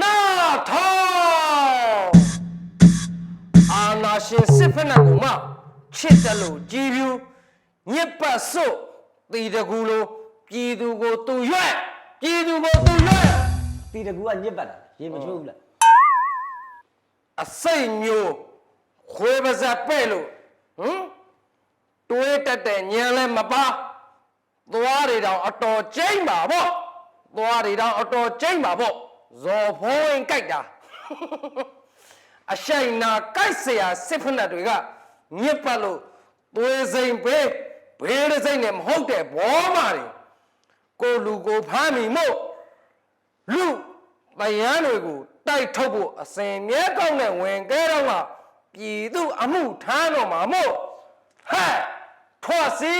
နာထောင်အာနာရှင်စစ်ဖက်နှက်ကိုမှချစ်တယ်လို့ကြည်ပြူညစ်ပတ်စို့တီတကူလိုပြည်သူကိုသူရွက်ပြည်သူကိုသူရွက်တီတကူကညစ်ပတ်တာရေမချိုးဘူးလားအစိတ်မျိုးခွေးပါဇက်ပဲ့လို့ဟမ်တွေးတက်တဲ့ညံလဲမပါသွားတွေတောင်အတော်ကျိမ့်ပါပေါ့သွားတွေတောင်အတော်ကျိမ့်ပါပေါ့ ဇော်ဖိုးရင်ကြိုက်တာ အရှိန်နာကြိုက်เสียစစ်ဖက်နှက်တွေကညစ်ပတ်လို့သွေးစိမ်ပဲဘေးရစိမ့်နဲ့မဟုတ်တဲ့ဘောမာတွေကိုလူကိုဖမ်းမိမို့ လူတယန်းတွေကိုတိုက်ထုတ်ဖို့အစဉ်မြဲကောင်းတဲ့ဝင်ကဲတော့ကပြည်သူအမှုထမ်းတော့မှာမို့ဟဲ့ထွက်စီ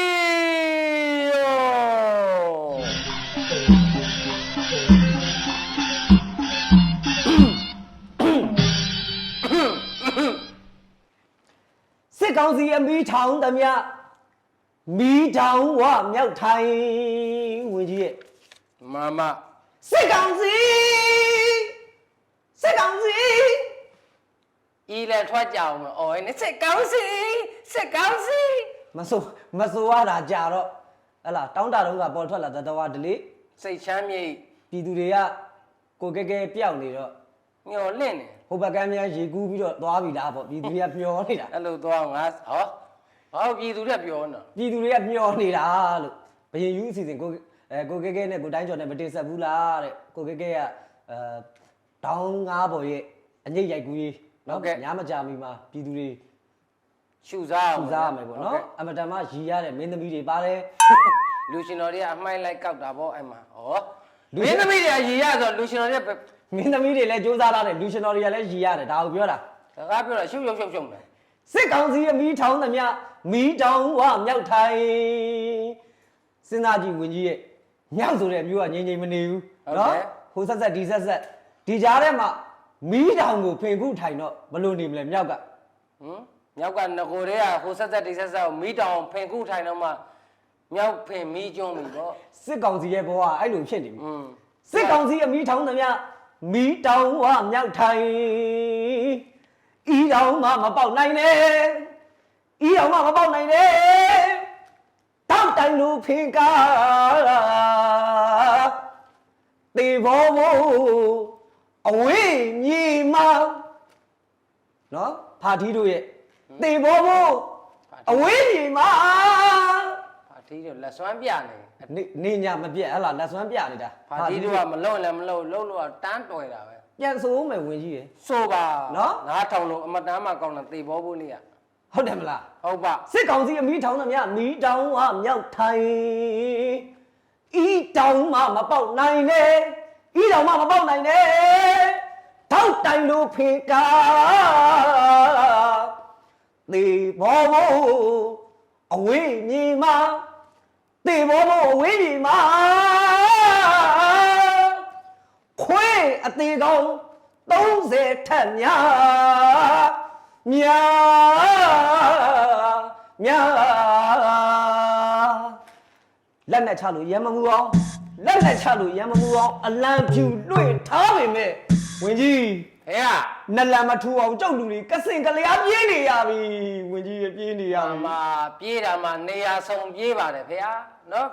စစ်ကောင်စီအမီးထောင်သမျှမီးတောင်ဝမြောက်ထိုင်ဝင်ကြီးရဲ့မမစစ်ကောင်စီစစ်ကောင်စီဤလည်းထွက်ကြအောင်မအော်နေစစ်ကောင်းစီစစ်ကောင်းစီမဆိုမဆိုရတာကြာတော့ဟလာတောင်းတတော့ကပေါ်ထွက်လာတဲ့တော်ဒလေးစိတ်ချမ်းမြေ့ပြည်သူတွေကကိုကဲကဲပျောက်နေတော့မျောလင့်နေ ဟိုဘက်ကမ်းများရေကူးပြီးတော့သွားပြီလားပေါ့ပြည်သူတွေကမျောနေတာအဲ့လိုသွားငါဟောဟောပြည်သူတွေပြောနော်ပြည်သူတွေကမျောနေတာလို့ဘယင်ယူအစီအစဉ်ကိုအဲကိုကဲကဲနဲ့ကိုတိုင်းကျော်နဲ့မတင်ဆက်ဘူးလားတဲ့ကိုကဲကဲကအဲတောင်းငါးပေါ်ရဲ့အညိတ်ရိုက်ကူးရေးနော်ညမကြမီမှာပြည်သူတွေရှုစားအောင်စူစားရမယ်ပေါ့နော်အမတန်မှရီရတဲ့မင်းသမီးတွေပါတယ်လူရှင်တော်တွေကအမှိုက်လိုက်ကောက်တာပေါ့အဲ့မှာဟောလူမရှင်င်းသမီးတွေကရေရဆိုလူရှင်တော်တွေက မင်းသမီးတွေလည်းစူးစမ်းလာတယ်လူရှင်တော်တွေကလည်းရီရတယ်ဒါကိုပြောတာစကားပြောတာရှုပ်ရှုပ်ရှုပ်ရှုပ်တယ်စစ်ကောင်စီအမီးထောင်သမျှမီးတောင်ဝမြောက်ထိုင်စဉ်းစားကြည့်ဝင်ကြီးရဲ့မြောက်ဆိုတဲ့မျိုးကငြိမ်ငြိမ်မနေဘူးနော်ဟိုဆက်ဆက်ဒီဆက်ဆက်ဒီကြားထဲမှာမီးတောင်ကိုဖင်ခုထိုင်တော့ဘလို့နေမလဲမြောက်ကဟမ်မြောက်ကငကိုတွေကဟိုဆက်ဆက်တိဆက်ဆက်ကိုမီးတောင်ဖင်ခုထိုင်တော့မှမြောက်ဖင်မီးကျွန်းပြီပေါ့စစ်ကောင်စီရဲ့ဘဝကအဲ့လိုဖြစ်နေပြီอืม စစ်ကောင်စီအမီးထောင်သမျှ မီးတောင်ဝမြောက်ထိုင်ဤတောင်မှမပေါက်နိုင်နဲ့ဤတောင်မှမပေါက်နိုင်နဲ့တောက်တိုင်လူဖင်ကားတေဘောဘောအဝေးမြေမှာနော်ဖာထီးတို့ရဲ့တေဘောဘောအဝေးမြေမှာဖာ တီးတို့လက်စွမ်းပြနေနေနေညာမပြက်ဟလားလက်စွမ်းပြနေတာဖာတီးတို့ကမလုံလည်းမလုံလုံလို့ကတန်းတော်တာပဲပြန်ဆိုးမယ်ဝင်ကြီးရယ်ဆိုပါနော်ငါးထောင်လို့အမတန်းမှကောင်းတာသေဘောဘူးနေရဟုတ်တယ်မလားဟုတ်ပါစစ်ကောင်စီအမီးထောင်သမျှမီးတောင်ဝမြောက်ထိုင်ဤတောင်မှမပေါက်နိုင်နဲ့ဤတောင်မှမပေါက်နိုင်နဲ့ထောက်တိုင်လို့ဖေကာသေဘောဘောအဝေးမြေမှာ သေဘောဘောအဝေးမြေမှာခွေးအသေးကောင်30ထက်များများများလက်နဲ့ချလို့ရမ်းမမှုအောင်လက်နဲ့ချလို့ရမ်းမမှုအောင်အလံဖြူလွှင့်ထားပေမဲ့ဝင်ကြီးဟဲ့က နလန်မထူအောင်ကြောက်လူတွေကစင်ကလျားပြေးနေရပြီဝင်ကြီးရပြေးနေရအပြီမပြေးတာမှနေရာဆုံးပြေးပါတယ်ဖေဟာနော်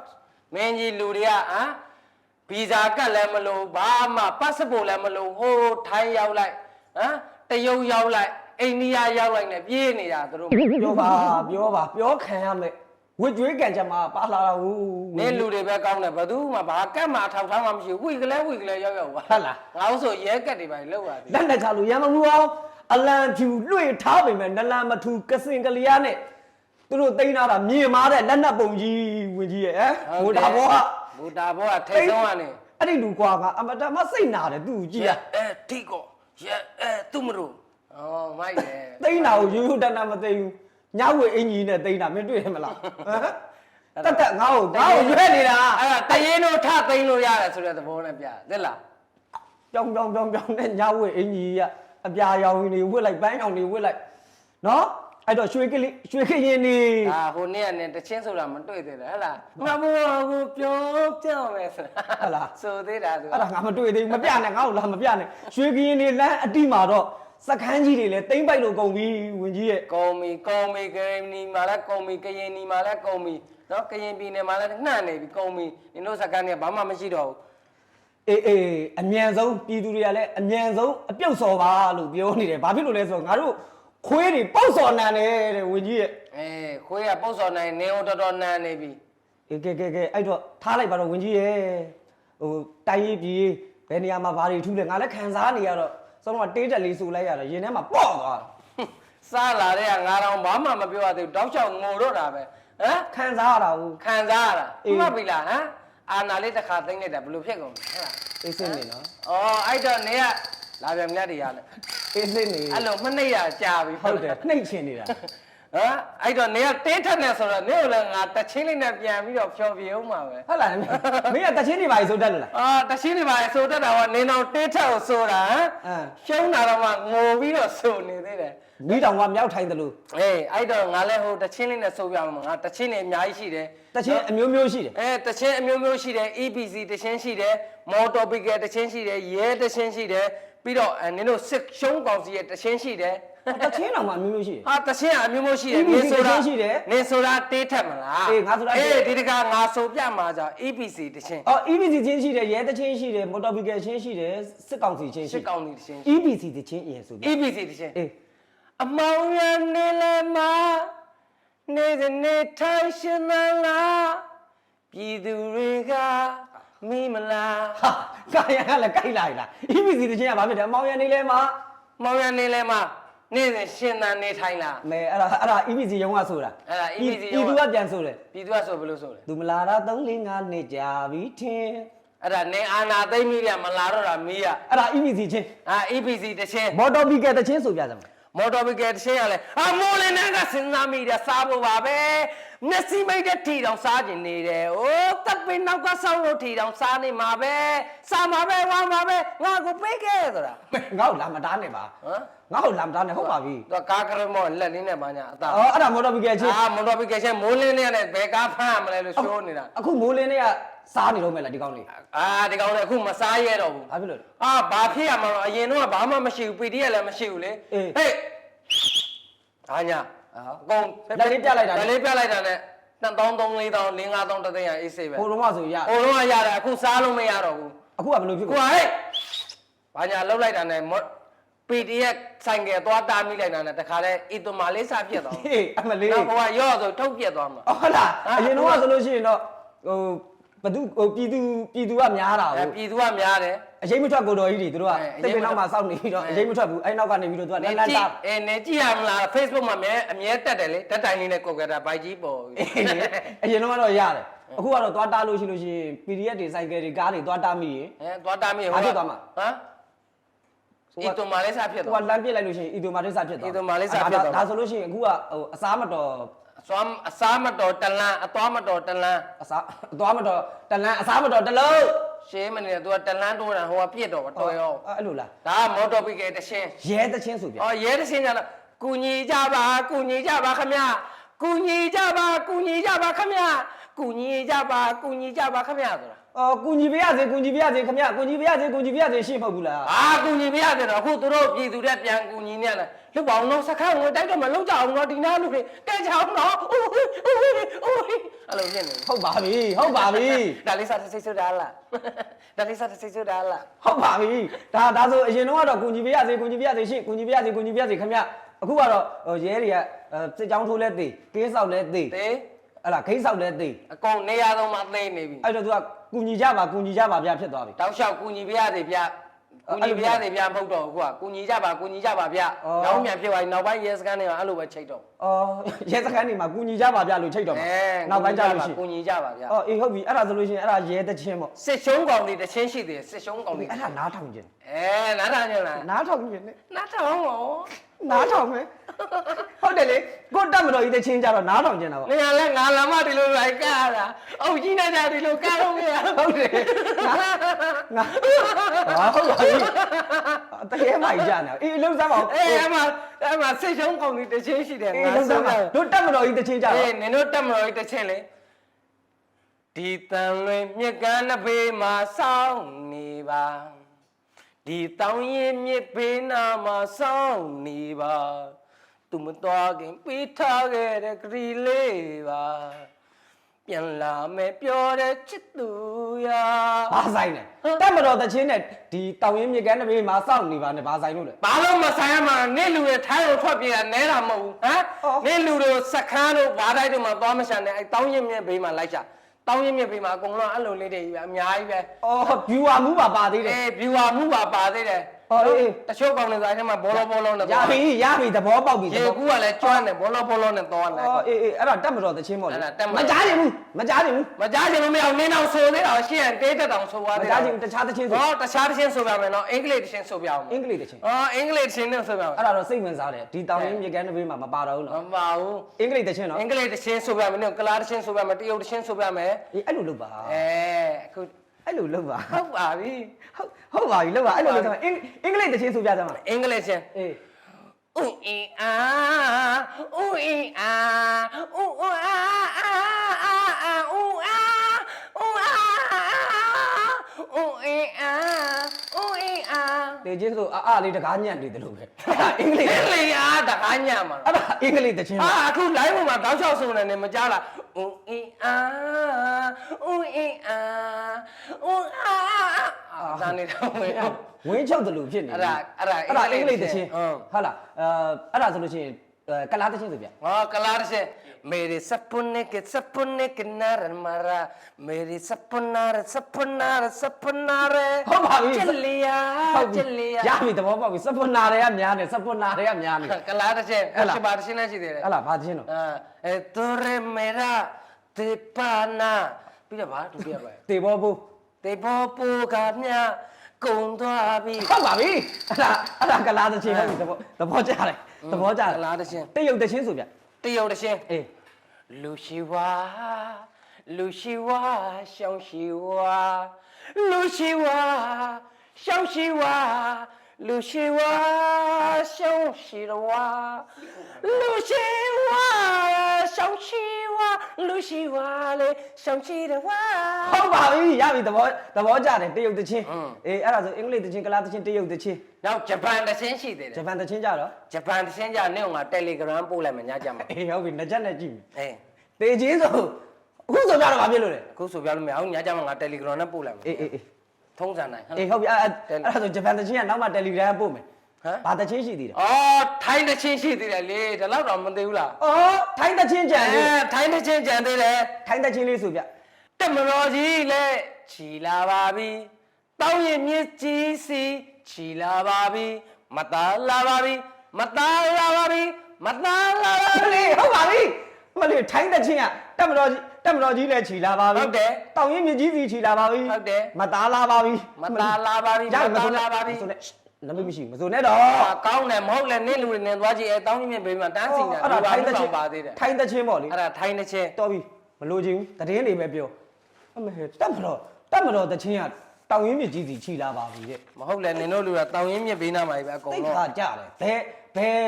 မင်းကြီးလူတွေကဟမ်ဗီဇာကတ်လည်းမလို့ဘာမှပတ်စပို့လည်းမလို့ဟိုးထိုင်းရောက်လိုက်ဟမ်တရုတ်ရောက်လိုက်အိန္ဒိယရောက်လိုက်နဲ့ပြေးနေတာသူတို့ ပြောပါပြောပါပြောခံရမယ် ဝစ်ကြွေးကန်ကြမှာပါလာတာဟုတ်နင်းလူတွေပဲကောင်းတယ်ဘယ်သူမှဘာကတ်မှအထောက်ထားမှမရှိဘူးဝိကလဲဝိကလဲရောက်ရောက်ပါဟုတ်လားငါတို့ဆိုရဲကတ်တွေပဲလောက်ရသည်လက်နဲ့ချလို့ရမ်းမမှုအောင်အလံဖြူလွှင့်ထားပေမဲ့နလန်မထူကစင်ကလျားနဲ့သူတို့တိန်းလာတာမြင်မာတဲ့လက်နက်ပုံကြီးဝင်ကြီးရဲ့ဟမ်ဘူတာဘောကဘူတာဘောကထိတ်ဆုံးကနေအဲ့ဒီလူကွာကအမတန်မစိတ်နာတယ်သူ့ကိုကြည့်ရအဲထိကောရဲအဲသူမလို့အော်မိုက်တယ်တိန်းတာကိုရိုးရိုးတန်းတန်းမသိဘူး ညဝေအင်ကြီးနဲ့တိန်းတာမင်းတွေ့ရမလားဟမ်တက်တက်ငါ့ကိုငါ့ကိုရွဲ့နေတာအဲ့ဒါတရင်တို့ထသိမ်းလို့ရတယ်ဆိုတဲ့သဘောနဲ့ပြသစ်လားပြောင်းပြောင်းပြောင်းပြောင်းနဲ့ညဝေအင်ကြီးကအပြာရောင်နေဝစ်လိုက်ပန်းရောင်နေဝစ်လိုက်နော်အဲ့တော့ရွှေကလေးရွှေခရင်နေအာဟိုနေ့ကနဲ့တချင်းဆိုတာမတွေ့သေးတယ်ဟဟလားမဘောကိုပြောပြောမယ်ဆိုတာဆိုသေးတာသူအဲ့ဒါငါမတွေ့သေးဘူးမပြနဲ့ငါ့ကိုလာမပြနဲ့ရွှေခရင်နေလမ်းအတိမှာတော့ စကန်းကြီးတွေလည်းတိမ့်ပိုက်လို့ကုန်ပြီဝင်ကြီးရဲ့ကုံမီကုံမီကရင်နီမှာလည်းကုံမီကရင်နီမှာလည်းကုံမီနော်ကရင်ပြည်နယ်မှာလည်းနှံ့နေပြီကုံမီနင်တို့စကန်တွေကဘာမှမရှိတော့ဘူးအေးအေးအမြန်ဆုံးပြည်သူတွေကလည်းအမြန်ဆုံးအပြုတ်စော်ပါလို့ပြောနေတယ်ဘာဖြစ်လို့လဲဆိုတော့ငါတို့ခွေးတွေပေါက်စော်နံတယ်တဲ့ဝင်ကြီးရဲ့အေးခွေးကပုတ်စော်နိုင်နေအောင်တော်တော်နှံ့နေပြီအေးကဲကဲကဲအဲ့တော့ထားလိုက်ပါတော့ဝင်ကြီးရဲ့ဟိုတိုင်းရေးပြည်ဘယ်နေရာမှာဘာတွေထူးလဲငါလည်းခံစားနေရတော့ စောတော့တေးတက်လေးဆူလိုက်ရတော့ရင်ထဲမှာပေါ့သွားတာစားလာတဲ့ကငါတော့ဘာမှမပြောရသေးဘူးတောက်ချောက်ငိုတော့တာပဲဟမ်ခံစားရတာဟုတ်ခံစားရတာအေးမှတ်ပြီလားဟမ်အာနာလေးတစ်ခါသိမ့်လိုက်တာဘယ်လိုဖြစ်ကုန်လဲဟဲ့လားအေးစင်းနေနော်အော်အဲ့တော့နေကလာပြန်မြတ်တရားလဲအေးစင်းနေအဲ့လိုမနှိပ်ရကြာပြီဟုတ်တယ်နှိမ့်ချင်နေတာ ဟမ်အဲ့တော့နေကတင်းထက်နေဆိုတော့နေကိုလည်းငါတချင်းလေးနဲ့ပြန်ပြီးတော့ဖြောပြအောင်မှာပဲဟုတ်လားမင်းမင်းကတချင်းနေပါလေဆိုတတ်လို့လားအာတချင်းတွေပါလေဆိုတတ်တာကနင်းတော့တင်းထက်ကိုဆိုတာဟမ်အင်းရှုံးတာတော့မှငိုပြီးတော့ဆိုနေသေးတယ်မိတောင်ကမြောက်ထိုင်တယ်လို့အေးအဲ့တော့ငါလည်းဟိုတချင်းလေးနဲ့ဆိုပြမှာငါတချင်းတွေအများကြီးရှိတယ်တချင်းအမျိုးမျိုးရှိတယ်အဲတချင်းအမျိုးမျိုးရှိတယ် EPC တချင်းရှိတယ် Motor Picker တချင်းရှိတယ်ရဲတချင်းရှိတယ်ပြီးတော့အဲနင်တို့စစ်ရှုံးကောင်စီရဲ့တချင်းရှိတယ် တချင်းတောင်မှအမျိုးမျိုးရှိတယ် ဟာတချင်းကအမျိုးမျိုးရှိတယ် EPC တချင်းရှိတယ်နင်ဆိုတာတေးထက်မလားအေးငါဆိုတာတေး အေးဒီတကငါဆိုပြမှာကြောင့် EPC တချင်းအော် EBC ချင်းရှိတယ်ရဲတချင်းရှိတယ်မော်တော်ဘီကယ်ချင်းရှိတယ်စစ်ကောင်စီချင်းရှိစစ်ကောင်စီတချင်း EBC တချင်းအရင်ဆိုပြ EPC တချင်းအေးအမောင်ရနေလဲမှာနေတဲ့နေထိုင်ရှင်မလားပြည်သူတွေကမိမလားဟာကာယကလည်းကြိုက်လာပြီလား EBC တချင်းကဘာဖြစ်တယ်အမောင်ရနေလဲမှာမောင်ရနေလဲမှာ နေ့စဉ်ရှင်သန်နေထိုင်လား မဲအဲ့ဒါအဲ့ဒါ EBC ရုံးကဆိုတာအဲ့ဒါ EBC ပြည်သူရုံးကကပြန်ဆိုတယ်ပြည်သူကဆိုဘယ်လိုဆိုလဲသူမလာတာ3 4 5နှစ်ကြာပြီထင်အဲ့ဒါနေအာနာသိမ့်မိရမလာတော့တာမီးရအဲ့ဒါ EBC ချင်းအာ EPC တချင်း မော်တော်ဘီကယ်တချင်းဆိုပြကြမှာ မော်တော်ဘီကယ်တချင်းရလဲအမိုးလင်းနဲ့ကစဉ်းစားမိတယ်စားဖို့ပါပဲမျက်စိမိတ်တဲ့ထီတောင်စားကျင်နေတယ်။အိုးတပ်ပင်းနောက်ကဆောက်လို့ထီတောင်စားနေမှာပဲစားမှာပဲဝမ်းမှာပဲငါကိုပေးခဲ့ဆိုတာငါ့ကိုလာမတားနဲ့ပါဟမ်ငါ့ကိုလာမတားနဲ့ဟုတ်ပါပြီသူကကားကရမောလက်လေးနဲ့ပါညာအသာအော်အဲ့ဒါမော်တော်ဘီကယ်ချင်းအာမော်တော်ဘီကယ်ချင်းမိုးလင်းနဲ့နဲ့ဘယ်ကားဖမ်းရမလဲလို့ရှိုးနေတာအခုမိုးလင်းတွေက စားနေတော့မယ်လားဒီကောင်းလေးအာဒီကောင်လည်းအခုမစားရဲတော့ဘူးဘာဖြစ်လို့လဲ အာဘာဖြစ်ရမှာလဲအရင်တော့ဘာမှမရှိဘူး PDF လည်းမရှိဘူးလေအေးဟေးအာညာအာအကုန်လက်လေးပြလိုက်တာနဲ့လက်လေးပြလိုက်တာနဲ့2000 3000 4000 5000တသိန်းရအေးဆေးပဲဟိုတော့မှဆိုရဟိုတော့ကရတယ်အခုစားလို့မရတော့ဘူးအခုကဘယ်လိုဖြစ်ကိုကိုကဟဲ့ဘာညာလှုပ်လိုက်တာနဲ့ PDF ဆိုင်ကယ်သွားတားမိလိုက်တာနဲ့တခါလဲအီတိုမာလေးစားပြက်သွားဟေးအမလေးနောက်ဟိုကရော့ဆိုထုတ်ပြက်သွားမှာအော်ဟုတ်လားဟာအရင်တော့ဆိုလို့ရှိရင်တော့ဟို ဘသူဟိုပြည်သူပြည်သူကများတာအဲဟုတ်ပြည်သူကများတယ် အရေးမထွက်ကိုတော်ကြီးတွေသူတို့ကအဲအတိရေးတ်မပင်ထွက်နောက်မှာစောင့်နေပြီးတော့အဲ အရေးမထွက်ဘူးအဲ့နောက်ကနေပြီးတော့သူကလနေန်းလန်းကြည့်တာအဲနေကြည့်ရမလား Facebook မှာအမြဲအမြဲတက်တယ်လေတက်တိုင်လေးနဲ့ကိုကတာဘိုက်ကြီးပေါ်ပြီအေးလေအရင်တော့ကတော့ရတယ်အခုကတော့သွားတားလို့ရှိလို့ရှိရင် PDF တွေစိုက်ကယ်တွေကားတွေသွားတားမိရင်အဲသွားတာမိဘာဖြစ်သွားမှာ ဟမ်အီတိုမာလေးစားဖြစ်သူသွားကလမ်းပြစ်လိုက်လို့ရှိရင်အီတိုမာတစ်စဖြစ်သွားအီတိုမာတစ်စဖြစ်သွား ဒါဆိုလို့ရှိရင်အခုကဟိုအစားမတော် အစွမ်းအစားမတော်တလန်းအသွားမတော်တလန်းအစားအသွားမတော်တလန်းအစားမတော်တလုံးရှေးမနေသူကတလန်းတိုးတာဟိုကပြစ်တော့တော်ရောအဲ့လိုလားဒါကမော်တော်ဘီကယ်တရှင်းရဲတချင်းဆိုပြအော်ရဲတရှင်းကြတော့ကုညီကြပါကုညီကြပါခမကုညီကြပါကုညီကြပါခမကုညီကြပါကုညီကြပါခမဆိုတာ အော်ကုညီပြရစေကုညီပြရစေခင်ဗျကုညီပြရစေကုညီပြရစေရှင်းမဟုတ်ဘူးလားအာကုညီမရတယ်တော့အခုသူတို့ပြည်သူတွေပြန်ကုညီနေရလားလုတ်ပါအောင်တော့စခန်းဝင်တိုက်တော့မလုတ်ကြအောင်တော့ဒီနာလူတွေတဲ့ကြအောင်တော့အိုးအိုးအိုးအဲ့လိုဖြစ်နေဟုတ်ပါပြီဟုတ်ပါပြီဒါလေးစားစိတ်ဆိုတာလားဒါလေးစားစိတ်ဆိုတာလားဟုတ်ပါပြီဒါဒါဆိုအရင်တော့ကတော့ကုညီပြရစေကုညီပြရစေရှင်းကုညီပြရစေကုညီပြရစေခင်ဗျအခုကတော့ဟိုရဲတွေကအဲစစ်ကြောင်းထိုးလဲသေးကင်းဆောက်လဲသေး တေး အဲ့လားခိန်းဆောက်လဲသေးအကုန်နေရာဆုံးမှာသိနေပြီအဲ့တော့သူကကုညီကြပါကုညီကြပါဗျဖြစ်သွားပြီ တောက်လျှောက်ကုညီပြရတယ်ဗျကုညီပြရတယ်ဗျမဟုတ်တော့ဘူးကွာကုညီကြပါကုညီကြပါဗျအော် နောက်ပြန်ဖြစ်သွားပြီနောက်ပိုင်းရဲစခန်းတွေကအဲ့လိုပဲချိတ်တော့အော်ရဲစခန်းနေမှာကုညီကြပါဗျလို့ချိန်တော့မှာအဲနောက်ပိုင်းကြလို့ရှိရင်ကုညီကြပါဗျအော်အေးဟုတ်ပြီအဲ့ဒါဆိုလို့ရှိရင်အဲ့ဒါရဲတချင်းပေါ့စစ်ရှုံးကောင်တွေတချင်းရှိတယ်စစ်ရှုံးကောင်တွေအဲ့ဒါနားထောင်ခြင်း အဲနားထောင်ကြလားနားထောင်ခြင်းနဲ့နားထောင်ဟောနားထောင်မယ်ဟုတ်တယ်လေကိုတက်မတော်ကြီးတချင်းကြတော့နားထောင်ခြင်းတာပေါ့နေရာလဲငါလာမဒီလိုလိုက်ကားတာအုတ်ကြီးနဲ့ကြဒီလိုကားတော့မရဟုတ်တယ်ငါငါဟာဟုတ်ပါပြီတကယ်မှကြနေအေးလှုပ်စမ်းပါဦးအေးအမအမစိတ်ရှုံးကောင်းဒီတစ်ချင်းရှိတယ်အေးလှုပ်စမ်းပါတို့တက်မတော်ကြီးတချင်းကြတော့အေးနင်တို့တက်မတော်ကြီးတစ်ချင်းလေဒီတန်လွင်မြက်ကမ်းနှစ်ဘေးမှာစောင်းနေပါ ဒီတောင်ရင်မြစ်ဘေးနာမှာစောင်းနေပါသူမတော်ခင်ပေးထားခဲ့တဲ့ဂရီလေးပါပြန်လာမယ်ပြောတဲ့ချစ်သူရာဘာဆိုင်လဲတက်မတော်တချင်းနဲ့ဒီတောင်ရင်မြေကမ်းတစ်ပေးမှာစောင့်နေပါနဲ့ဘာဆိုင်လို့လဲဘာလို့မဆိုင်ရမှာနေလူတွေထိုင်းကိုထွက်ပြေးတာနဲတာမဟုတ်ဘူးဟမ်အော်နေလူတွေစခန်းတို့ဘားတိုက်တို့မှာသွားမရှာနဲ့အဲတောင်းရင်မြက်ဘေးမှာလိုက်ရှာ တောင်းရင်မြက်ဘေးမှာအကုန်လုံးအဲ့လိုလေးတွေကြီးပဲအများကြီးပဲအော် viewer မှုပါပါသေးတယ် အေး viewer မှုပါပါသေးတယ် အော်အေးအေးတချို့ကောင်တွေဆိုအဲ့ထဲမှာဘောလုံးဘောလုံးနဲ့ရပြီရပြီသဘောပေါက်ပြီရေကူကလည်းကျွမ်းတယ်ဘောလုံးဘောလုံးနဲ့သွားတယ်အော်အေးအေးအဲ့ဒါတက်မတော်တချင်းပေါ့လေအဲ့ဒါတက်မတော်မကြားချင်ဘူးမကြားချင်ဘူးမကြားချင်လို့မရအောင်နင်းအောင်ဆိုသေးတာရှေ့ကတေးတက်တောင်ဆိုသွားမသေးကြားချင်ဘူးတခြားတချင်းဆိုဟောတခြားတစ်ချင်းဆိုပြမယ်နော်အင်္ဂလိပ်တစ်ချင်းဆိုပြအောင်အင်္ဂလိပ်တချင်းအော်အင်္ဂလိပ်တစ်ချင်းနဲ့ဆိုပြမယ်အဲ့ဒါတော့စိတ်ဝင်စားတယ်ဒီတောင်ရင်မြေကမ်းတစ်ပေးမှာမပါတော့ဘူးမနော်ပါဘူးအင်္ဂလိပ်တချင်းနော်အင်္ဂလိပ်တစ်ချင်းဆိုပြမယ်နော်ကလားတစ်ချင်းဆိုပြမယ်တရုတ်တစ်ချင်းဆိုပြမယ်အေးအဲ့လိုလုပ်ပါအဲအခု အဲ့လိုလုပ်ပါဟုတ်ပါပြီဟုတ်ဟုတ်ပါပြီလုပ်ပါအဲ့လိုလုပ်ပါအင်အင်္ဂလိပ်တချင်းဆိုပြကြမှာအင်္ဂလိပ်ချင်းအေးဥအင်အာဥအင်အာဥအာအာအာအာဥအာဥအာဥအင်အာဥအင်အာတေချင်းဆိုအာအာလေးတကားညံ့နေတယ်လို့ပဲအဲ့ဒါအင်္ဂလိပ်အင်္ဂလိပ်အားတကားညမှာအဲ့ဒါအင်္ဂလိပ်တချင်းအာပါအခု live ပေါ်မှာတောက်လျှောက်ဆိုနေတယ်မကြားလားဥအင်အာ ဥအင်အာဥအာအာဒါနေတော့ဝင်ဝင်းချုပ်တယ်လို့ဖြစ်နေအဲ့ဒါအဲ့ဒါအဲ့ဒါအင်္ဂလိပ်တချင်းဟုတ်ဟုတ်လားအဲအဲ့ဒါဆိုလို့ရှိရင်အဲကလားတချင်းဆိုပြငါကလာရစေမေရီစပုန်နေကစပုန်နေကနာရမရာမေရီစပုန်နာရစပုန်နာရစပုန်နာရဟုတ်ပါပြီချစ်လီယာဟုတ်ပြီချစ်လီယာရပြီသဘောပေါက်ပြီစပွန်နာတွေကများနေစပွန်နာတွေကများနေ ကလာရစေဟုတ်လား ရှိပါတရှင်းလည်းရှိသေးတယ်အဲ့လားဘာတချင်းတော့အာအဲတိုရမေရာ တေပါနာပြီးတော့ဗာဒုတိယပါတေဘောဘူးတေဘောပူကမြကုံသွားပြီဟုတ်ပါပြီအဲ့ဒါအဲ့ဒါကလားတချင်းဟုတ်ပြီသဘောသဘောကျတယ်သဘောကျတယ်ကလာတချင်းတရုတ်တချင်းဆိုပြတရုတ်တချင်းအေးလူရှိဝါလူရှိဝါရှောင်းရှိဝါလူရှိဝါရှောင်းရှိဝါ လူရှိဝါရှောင်းရှိဝါလူရှိဝါရှောင်းရှိဝါလူရှိဝါလေရှောင်းရှိဝါဟုတ်ပါပြီရပြီသဘောသဘောကျတယ်တရုတ်တချင်းอืมအေးအဲ့ဒါဆိုအင်္ဂလိပ်တချင်းကလားတချင်းတရုတ်တချင်းနောက်ဂျပန်တစ်ချင်းရှိသေးတဂျယ်ပန်တချင်းကြတော့ဂျပန်တစ်ချင်းကြနေအောင်ငါ Telegram ပို့လိုက်မယ်ညကြမှာအေးဟုတ်ပြီနှစ်ချက်နဲ့ကြည့်ပြီအေးတေချင်းဆိုအခုဆိုပြတော့ဘာဖြစ်လို့လဲအခုဆိုပြလို့မရအောင်ညကြမှာငါ Telegram နဲ့ပို့လိုက်မယ်အေးအေးအေး ထုံးစံနိုင်ဟုတ်လားအေးဟုတ်ပြီအဲ့အဲ့အဲ့ဒါဆိုဂျပန်တချင်းကနောက်မှတယ်လီဂရမ်ပို့မယ်ဟမ် ဘာတချင်းရှိသေးတယ်အော်ထိုင်းတစ်ချင်းရှိသေးတယ်လေဒါတော့တော့မသိဘူးလားအော်ထိုင်းတချင်းကြံအဲသေးတယ်ထိုင်းတစ်ချင်းကြံသေးတယ်ထိုင်းတချင်းလေးဆိုပြတက်မတော်ကြီးလည်းခြီလာပါပြီတောင်းရင်မြစ်ကြီးစီခြီလာပါပြီမသားလာပါပြီမသားလာပါပြီမသားလာပါမပြီ လေးဟုတ်ပါပြီမလေးထိုင်းတချင်းကတက်မတော်ကြီး တက်မတော်ကြီးလည်းခြီလာပါပြီဟုတ်တယ်တောင်ရင်မြကြီးစီခြီလာပါပြီဟုတ်တယ်မသားလာပါပြီမသားလာပါပြီရမမသားဆိုလာနဲ့ပါပြီမဆိုနဲ့နမမရှိဘူးမဆိုနဲ့တော့အာကောင်းတယ်မဟုတ်လဲနင့်လူတွေနင်သွားကြည့်အဲတောင်းရင်မြစ်ဘေးမှာတန်းစီနေတာဒီပါမဆောင်ပါသေးတယ်ထိုင်းတချင်းပေါ့လေအဲ့ဒါထိုင်းတစ်ချင်းတော်ပြီမလိုချင်ဘူးတည်င်းနေပဲပြောအမေတက်မတော်တက်မတော်တချင်းကတောင်ရင်မြကြီးစီခြီလာပါပြီတဲ့မဟုတ်လဲနင်တို့လူကတောင်းရင်မြစ်ဘေးနားမှာပဲအကုန်တိတ်လုံးခါကြတယ်ဘယ်ဘယ်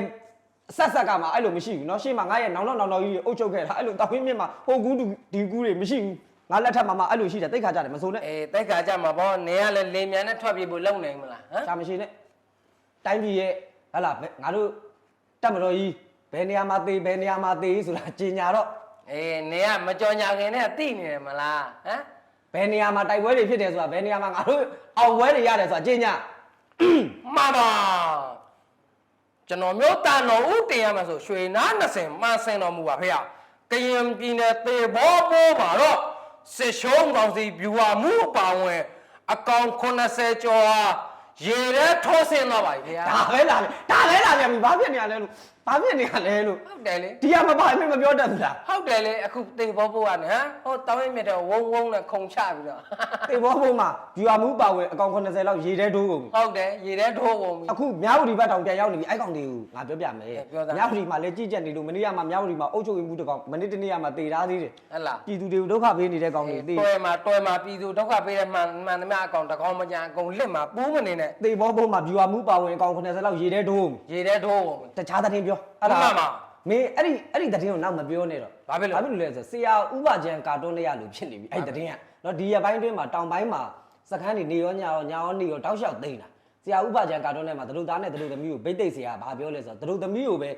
ဆက်ဆက်ကမှအဲ့လိုမရှိဘူးเนาะရှေ့မှာငါရဲ့နောင်တော့နောင်တော့ကြီးအုပ်ချုပ်ခဲ့တာအဲ့လိုတောင်ရင်မြမှာဟိုကူးတူဒီကူးတွေမရှိဘူးငါလက်ထက်မှာမှအဲ့လိုရှိတယ်တိတ်ခါကြတယ်မဆိုနဲ့ အေးတိုက်ခါကြမှာပေါ့နေရလဲလေမြန်နဲ့ထွက်ပြေးဖို့လုံနိုင်မလားဟမ် ရှာမရှိနဲ့တိုင်းပြည်ရဲ့ဟလာဘယ်ငါတို့တက်မတော်ကြီးဘယ်နေရာမှာသေးဘယ်နေရာမှာသေးဆိုတာကြီးညာတော့ အေးနေကမကြော်ညာခင်နဲ့တိနေတယ်မလားဟမ် ဘယ်နေရာမှာတိုက်ပွဲတွေဖြစ်တယ်ဆိုတာဘယ်နေရာမှာငါတို့အောင်ပွဲတွေရတယ်ဆိုတာကြီးညာ မှန်ပါ ကျွန်တော်မျိုးတန်တော်ဦးတင်ရမှာဆိုရွှေနာ20မှန်ဆင်တော်မူပါဖေရကရင်ပြည်နယ်သေဘောပိုးပါတော့စစ်ရှုံးကောင်စီဗျူဟာမှုအပါဝင် အကောင်80ကျော်ဟာရေထဲထိုးဆင်းတော့ပါပြီဖေရဒါပဲလာပြီဒါပဲလာပြန်ပြီဘာဖြစ်နေရလဲလို့ဘာဖြစ်နေရလဲလို့ဟုတ်တယ်လေဒီကမပါမင်းမပြောတတ်ဘူးလားဟုတ်တယ်လေအခုတေဘောဘောကနေဟမ်ဟိုတောင်းရင်မြတ်တော့ဝုံဝုံနဲ့ခုံချပြီးတော့တေဘောဘုံမှာယူအမှုပါဝင်အကောင်80လောက်ရေထဲတိုးကုန်ပြီဟုတ်တယ်ရေထဲထိုးကုန်ပြီ အခုမြောက်ဝတီဘက်တောင်ပြန်ရောက်နေပြီအဲ့ကောင်တွေကိုငါပြောပြမယ်အေးပြောသား မြောက်ဝတီမှာလည်းကြည်ကြက်နေလို့မနေ့ကမှမြောက်ဝတီမှာအုပ်ချုပ်ရေးမှုတစ်ကောင်မနေ့တနေ့ကမှတေထားသေးတယ်ဟဲ့လားပြည်သူတွေကိုဒုက္ခပေးနေတဲ့ကောင်တွေတေတွဲမှာတွဲမှာပြည်သူဒုက္ခပေးတဲ့မှန်မှန်သမျှအကောင်တကောင်မကြအကောင်လစ်မှာပူးမနေနဲ့တေဘောဘုံမှာယူအမှုပါဝင်အကောင်80လောက်ရေထဲတိုးကုန်ပြီရေထဲထိုးကုန်ပြီ တခြားသတင်းပြောမှန်ပါမင်းအဲ့ဒီအဲ့ဒီသတင်းကိုနောက်မပြောနဲ့တော့ဘာဖြစ်လို့ဘာဖြစ်လို့လဲဆိုဆရာဥပကျန်ကာတွန်းလေးရလို့ဖြစ်နေပြီအဲ့ဒီသတင်းကနော်ဒီရက်ပိုင်းတွင်းမှာတောင်ပိုင်းမှာစခန်းနေနေရောညရောညရောနေရောတောက်လျှောက်သိမ်းတာဆရာဥပကျန်ကာတွန်းထဲမှာသတို့သားနဲ့သတို့သမီးကိုဗိတ်သိက်ဆရာဘာပြောလဲဆိုတော့သတို့သမီးကိုပဲ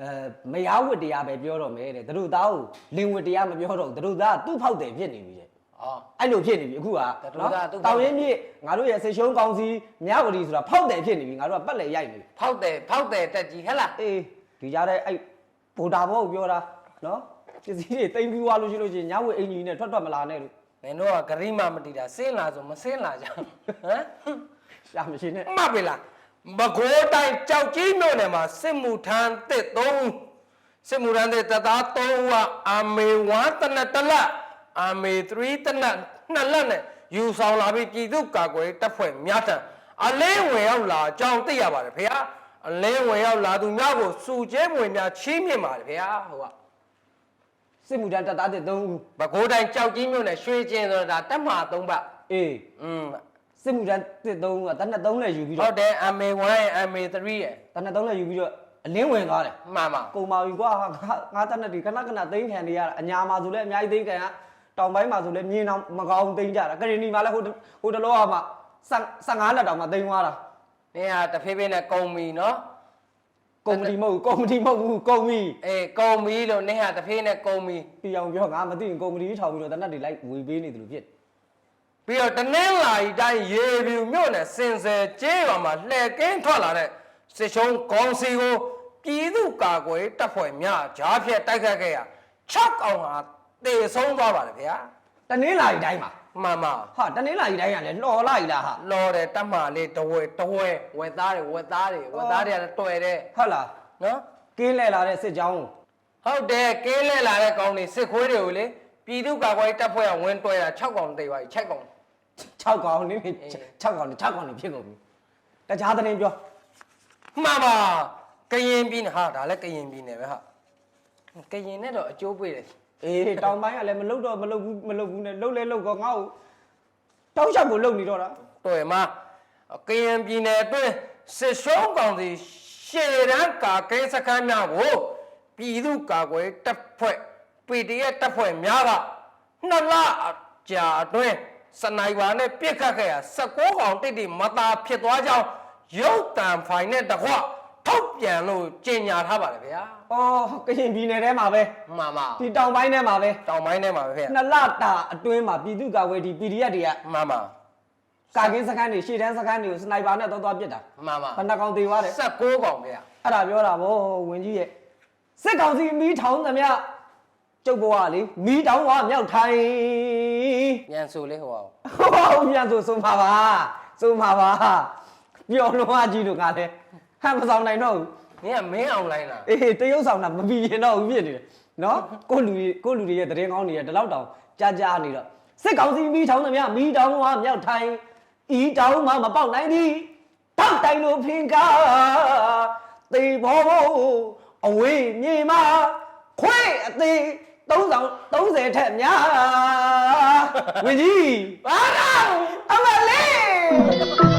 အဲမယားဝတ်တရားပဲပြောတော့မယ်တဲ့သတို့သားကိုလင်ဝတ်တရားမပြောတော့ဘူးသတို့သားကသူ့ဖောက်တယ်ဖြစ်နေပြီတဲ့အော်အဲ့လိုဖြစ်နေပြီအခုကသတို့သားသူ့ဖောက်တယ်တောင်ရင်းမြစ်ငါတို့ရဲ့ဆေရှုံးကောင်းစီမြဝတီဆိုတာဖောက်တယ်ဖြစ်နေပြီငါတို့ကပတ်လေရိုက်နေပြီဖောက်တယ်ဖောက်တယ်တက်ကြီးဟဲ့လားအေး ဒီကြားထဲအဲ့ဗိုလ်ဒါဘောကိုပြောတာနော်ပစ္စည်းတွေတိမ်ပြီးသွားလို့ရှိလို့ချင်းညဝေအင်ကြီးနဲ့ထွက်ထွက်မလာနဲ့လို့နင်တို့ကဂရိမမတီတာစင်းလာဆိုမစင်းလာကြဟမ်ရှာမရှိနဲ့မှတ်ပြီလားမကွေးတိုင်းကြောက်ကြီးမြို့နယ်မှာစစ်မှုထမ်းတစ်သုံးဦးစစ်မှုထမ်းတစ်တပ်သားသုံးဦးကအာမေ1တနက်တစ်လက်အာမေ3တနက်နှစ်လက်နဲ့ယူဆောင်လာပြီးပြည်သူ့ကာကွယ်ရေးတပ်ဖွဲ့များထံအလင်းဝင်ရောက်လာအကြောင်းသိရပါတယ်ဖေဟာ အလင်းဝင်ရောက်လာသူများကိုစုကျဲမွေများချီးမြှင့်ပါတယ်ဖေဟာဟိုကစစ်မှုထမ်းတပ်သားတဲ့၃ဦးမကွေးတိုင်းကြောက်ကြီးမြို့နယ်ရွှေကျင်းဆိုတာတက်မှာသုံးပတ်အေးอืมစစ်မှုထမ်းတဲ့၃ဦးကတနက်၃လက်ယူပြီးဟုတော့တ်တယ်အာမေ1ရဲ့အာမေ3ရဲ့တနက်၃လက်ယူပြီးတော့အလင်းဝင်သွားတယ်မှန်ပါကုံပါပြီကွာငါငါတနက်ဒီခဏခဏသိမ်းခံနေရတာအညာမှာဆိုလဲအများကြီးသိမ်းခံရတောင်ပိုင်းမှာဆိုလဲမြင်းအောင်မကောင်းသိမ်းကြတာကရင်နီမှာလဲဟိုဟိုတလောကမှ15လက်တောင်မှသိမ်းသွားတာ နေဟာတဖေးဖေးနဲ့ကုံမီနော်ကုမ္ပဏီမဟုတ်ဘူးကုမ္ပဏီမဟုတ်ဘူးကုမ္ပဏီအေးကုံမီလို့နေဟာတဖေးနဲ့ကုံမီပြအောင်ပြောငါမသိရင်ကုမ္ပဏီကြီးထောင်ပြီးတော့တနက်တွေလိုက်ဝေပေးနေတယ်လို့ဖြစ်ပြီးတော့တနင်္လာရီတိုင်းရေပြူမြို့နယ်စင်စယ်ကျေးရွာမှာလှည့်ကင်းထွက်လာတဲ့စစ်ရှုံးကောင်းစီကိုပြည်သူ့ကာကွယ်တပ်ဖွဲ့များဂျားဖြတ်တိုက်ခတ်ခဲ့ရ6ကောင်ဟာတေဆုံးသွားပါတယ်ဗျာတနင်္လာရီတိုင်းမှာ မှန်ပါ ဟာတနင်္လာရီတိုင်းကလည်းလှော်လိုက်လားဟာ လော်တယ်တက်မှလေးတဝဲတဝဲဝက်သားတွေဝက်သားတွေဝက်သားတွေကလည်းတွေ့တယ် ဟုတ်လား နော် ကင်းလဲလာတဲ့စစ်ကြောင်း ဟုတ်တယ်ကင်းလဲလာတဲ့ကောင်တွေစစ်ခွေးတွေကိုလေပြည်သူ့ကာကွယ်တပ်ဖွဲ့ကဝင်တွေ့တာ6ကောင်တေသွားပြီ6ကောင် 6កောင်နေနေ6កောင်နေ6កောင်နေဖြစ်ကုန်ပြီတခြားသတင်းပြော မှန်ပါကရင်ပြည်နယ်ဟာဒါလည်းကရင်ပြည်နယ်ပဲဟာကရင်နဲ့တော့အကျိုးပေးတယ် အေးတောင်ပိုင်းကလည်းမလုတော့မလုဘူးမလုဘူးနဲ့လုလဲလုကောငါ့ကိုတောက်လျှောက်ကိုလုနေတော့တာတွေ့မှာကရင်ပြည်နယ်အတွင်းစစ်ရှုံးကောင်စီရှေ့တန်းကာကဲစခန်းများကိုပြည်သူ့ကာကွယ်တပ်ဖွဲ့ PDF တပ်ဖွဲ့များကနှစ်လအကြာအတွင်းစနိုက်ပါနဲ့ပြစ်ခတ်ခဲ့ရာ16ကောင်တိတိမသာဖြစ်သွားကြောင်းရုပ်တံဖိုင်နဲ့တကွ ထုတ်ပြန်လို့ကြေညာထားပါတယ်ဗျာအော်ကရင်ပြည်နယ်ထဲမှာပဲမှန်ပါဒီတောင်ပိုင်းထဲမှာပဲတောင်ပိုင်းထဲမှာပဲဗျာနှစ်လတာအတွင်းမှာပြည်သူ့ကာကွယ်ဒီ PDF တွေကမှန်ပါကာကင်းစခန်းတွေရှေ့တန်းစခန်းတွေကိုစနိုက်ပါနဲ့တော့တော့ပစ်တာမှန်ပါဘဏ္ဍကောင်သေးသွားတယ်16ကောင်ဗျာအဲ့ဒါပြောတာဗောဝင်ကြီးရဲ့စစ်ကောင်စီမီးထောင်သမျှကျုပ်ဘဝလေမီးတောင်ဝမြောက်ထိုင်ပြန်ဆိုလေးဟိုအောင်ဟောပြန်ဆိုဆုံးပါပါဆုံးပါပါပြောလုံးဝကြီးတို့ကလည်း ဟမ်မဆောင်နိုင်တော့ဘူးမင်းကမင်းအောင်လိုင်းလားအေးတရုပ်ဆောင်တာမပြီးရင်တော့ဘူးဖြစ်နေတယ်နော်ကိုလူကြီးကိုလူတွေရဲ့တရင်ကောင်းနေရဒီလောက်တောင်ကြားကြားနေတော့စစ်ကောင်စီမီးထောင်သမျှမီးတောင်ဝမြောက်ထိုင်ဤတောင်မှမပေါက်နိုင်သည်တောက်တိုင်လိုဖင်ကားသေဘောဘောအဝေးမြေမှာခွေအသေး30ဆောင်30ထက်များဝင်ကြီးဘာလို့ အမလေး